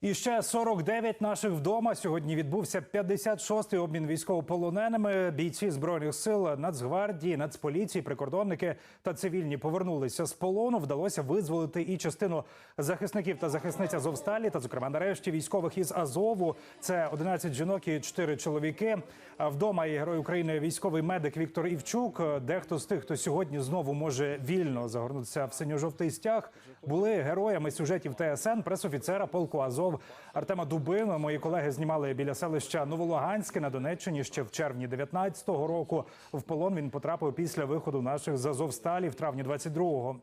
І ще 49 наших вдома. Сьогодні відбувся 56-й обмін військовополоненими. Бійці збройних сил Нацгвардії, Нацполіції, прикордонники та цивільні повернулися з полону. Вдалося визволити і частину захисників та захисниць Азовсталі, та зокрема нарешті військових із Азову. Це 11 жінок і 4 чоловіки. Вдома і герой України військовий медик Віктор Івчук. Дехто з тих, хто сьогодні знову може вільно загорнутися в синьо-жовтий стяг, були героями сюжетів ТСН, пресофіцера полку Азов Артема Дубина. Мої колеги знімали біля селища Новолуганське на Донеччині ще в червні 19-го року. В полон він потрапив після виходу наших з Азовсталі в травні 22-го.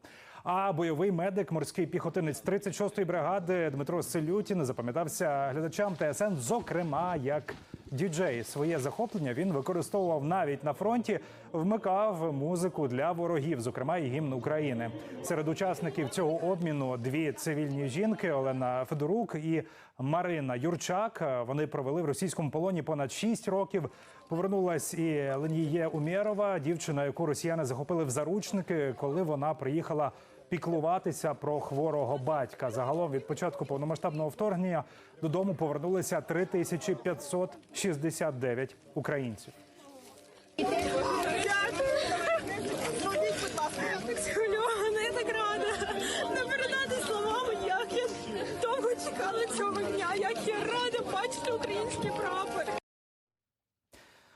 А бойовий медик, морський піхотинець 36-ї бригади Дмитро Селютін запам'ятався глядачам ТСН, зокрема як діджей. Своє захоплення він використовував навіть на фронті, вмикав музику для ворогів, зокрема і гімн України. Серед учасників цього обміну дві цивільні жінки Олена Федорук і Марина Юрчак. Вони провели в російському полоні понад 6 років. Повернулась і Леніє Умєрова, дівчина, яку росіяни захопили в заручники, коли вона приїхала піклуватися про хворого батька. Загалом від початку повномасштабного вторгнення додому повернулися 3569 українців.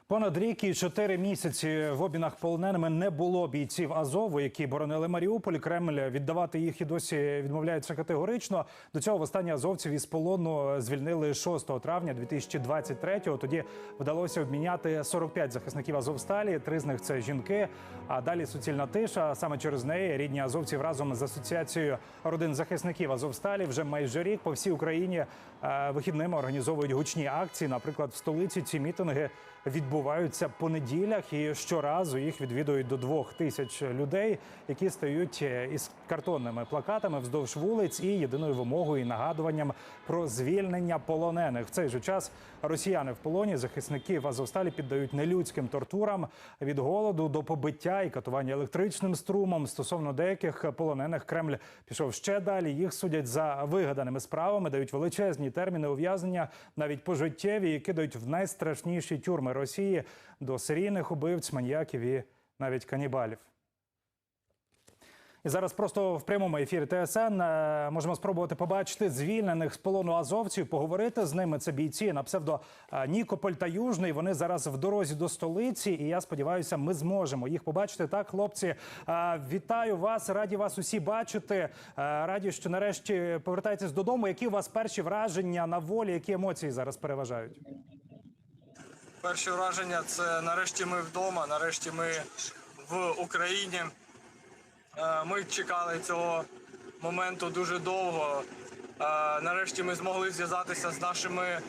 Понад рік і чотири місяці в обмінах полоненими не було бійців Азову, які боронили Маріуполь. Кремль віддавати їх і досі відмовляється категорично. До цього востаннє азовців із полону звільнили 6 травня 2023-го. Тоді вдалося обміняти 45 захисників Азовсталі. Три з них це жінки. А далі суцільна тиша. Саме через неї рідні азовців разом з асоціацією родин захисників Азовсталі вже майже рік по всій Україні е, вихідними організовують гучні акції. Наприклад, в столиці ці мітинги відбуваються по неділях, і щоразу їх відвідують до двох тисяч людей, які стають е, із картонними плакатами вздовж вулиць і єдиною вимогою і нагадуванням про звільнення полонених. В цей же час росіяни в полоні захисників Азовсталі піддають нелюдським тортурам від голоду до побиття і катування електричним струмом. Стосовно деяких полонених Кремль пішов ще далі. Їх судять за вигаданими справами, дають величезні терміни ув'язнення, навіть пожиттєві, і кидають в найстрашніші тюрми Росії до серійних убивць, маньяків і навіть канібалів. І зараз просто в прямому ефірі ТСН е, можемо спробувати побачити звільнених з полону азовців, поговорити з ними. Це бійці на псевдо е, Нікополь та Южний. Вони зараз в дорозі до столиці, і я сподіваюся, ми зможемо їх побачити. Так, хлопці, е, вітаю вас, раді вас усі бачити. Раді, що нарешті повертаєтесь додому. Які у вас перші враження на волі? Які емоції зараз переважають? Перше враження це нарешті ми вдома, нарешті ми в Україні. Е, Ми чекали цього моменту дуже довго. Е, Нарешті ми змогли зв'язатися з нашими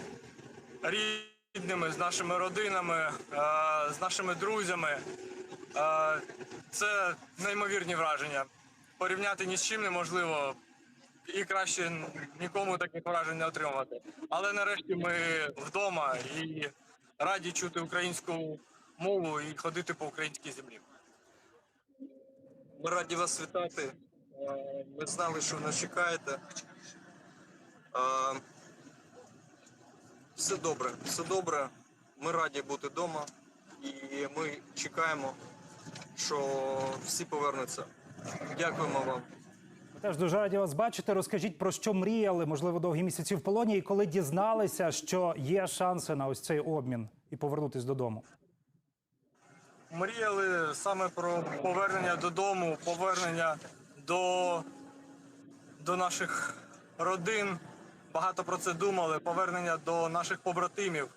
рідними, з нашими родинами, е, з нашими друзями. Це неймовірні враження. Порівняти ні з чим неможливо і краще нікому таких вражень не отримувати. Але нарешті ми вдома і раді чути українську мову і ходити по українській землі. Ми раді вас вітати. Е, Ми знали, що ви нас чекаєте. Е, Все добре, все добре. Ми раді бути вдома і ми чекаємо, що всі повернуться. Дякуємо вам. Теж дуже раді вас бачити. Розкажіть про що мріяли, можливо, довгі місяці в полоні, і коли дізналися, що є шанси на ось цей обмін і повернутись додому. Мріяли саме про повернення додому, повернення до, до наших родин. Багато про це думали, повернення до наших побратимів.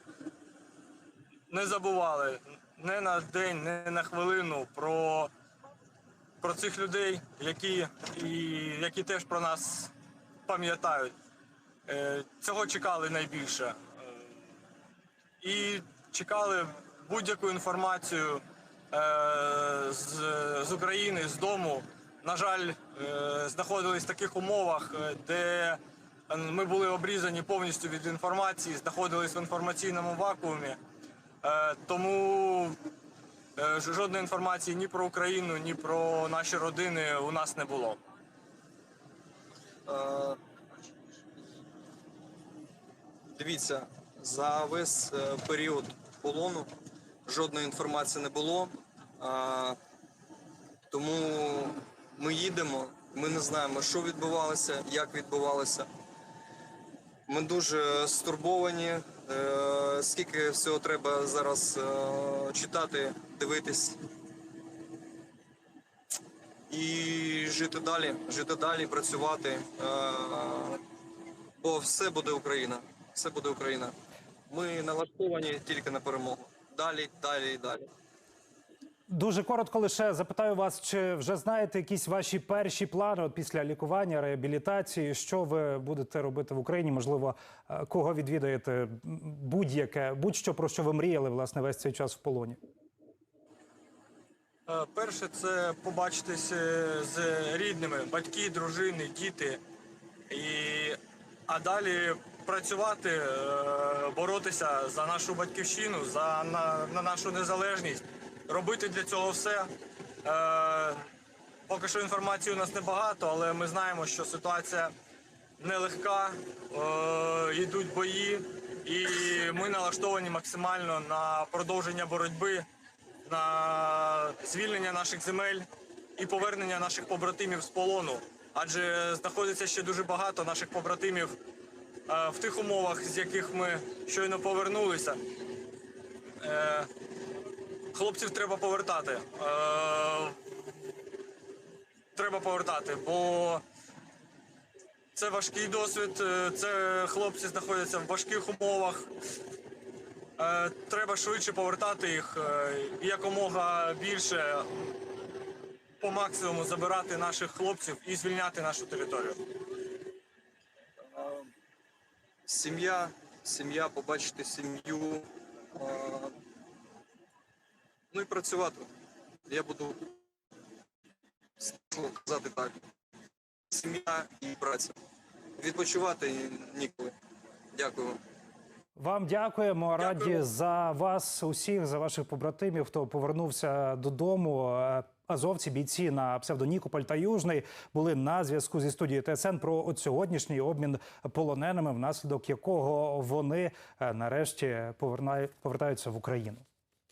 Не забували не на день, не на хвилину про, про цих людей, які, і, які теж про нас пам'ятають. Е, Цього чекали найбільше. І чекали будь-яку інформацію е, з, з України, з дому. На жаль, е, знаходились в таких умовах, де ми були обрізані повністю від інформації, знаходились в інформаційному вакуумі. Тому жодної інформації ні про Україну, ні про наші родини у нас не було. Е, Дивіться, за весь е, період полону жодної інформації не було. Тому ми їдемо, ми не знаємо, що відбувалося, як відбувалося. Ми дуже стурбовані. е, Скільки всього треба зараз е, читати, дивитись і жити далі, жити далі, працювати. е, Бо все буде Україна. Все буде Україна. Ми налаштовані тільки на перемогу. Далі, далі далі. Дуже коротко лише запитаю вас, чи вже знаєте якісь ваші перші плани от після лікування, реабілітації? Що ви будете робити в Україні? Можливо, е, кого відвідаєте? Будь-яке, будь-що про що ви мріяли власне весь цей час в полоні? Е, Перше це побачитися з рідними, батьки, дружини, діти. І, а далі працювати, е, боротися за нашу батьківщину, за на, на нашу незалежність, робити для цього все. Е, Поки що інформації у нас небагато, але ми знаємо, що ситуація нелегка, е, йдуть бої, і ми налаштовані максимально на продовження боротьби, на звільнення наших земель і повернення наших побратимів з полону. Адже знаходиться ще дуже багато наших побратимів е, в тих умовах, з яких ми щойно повернулися. Е, Хлопців треба повертати. Е, Треба повертати, бо це важкий досвід. Це хлопці знаходяться в важких умовах. Е, Треба швидше повертати їх е, якомога більше по максимуму забирати наших хлопців і звільняти нашу територію. Сім'я, сім'я, побачити сім'ю. Ну і працювати. Я буду сказати так. Сім'я і праця. Відпочивати ніколи. Дякую. Вам дякуємо. Раді за вас усіх, за ваших побратимів, хто повернувся додому. Е, Азовці, бійці на псевдонікополь та Южний були на зв'язку зі студією ТСН про от сьогоднішній обмін полоненими, внаслідок якого вони е, нарешті повертаються в Україну.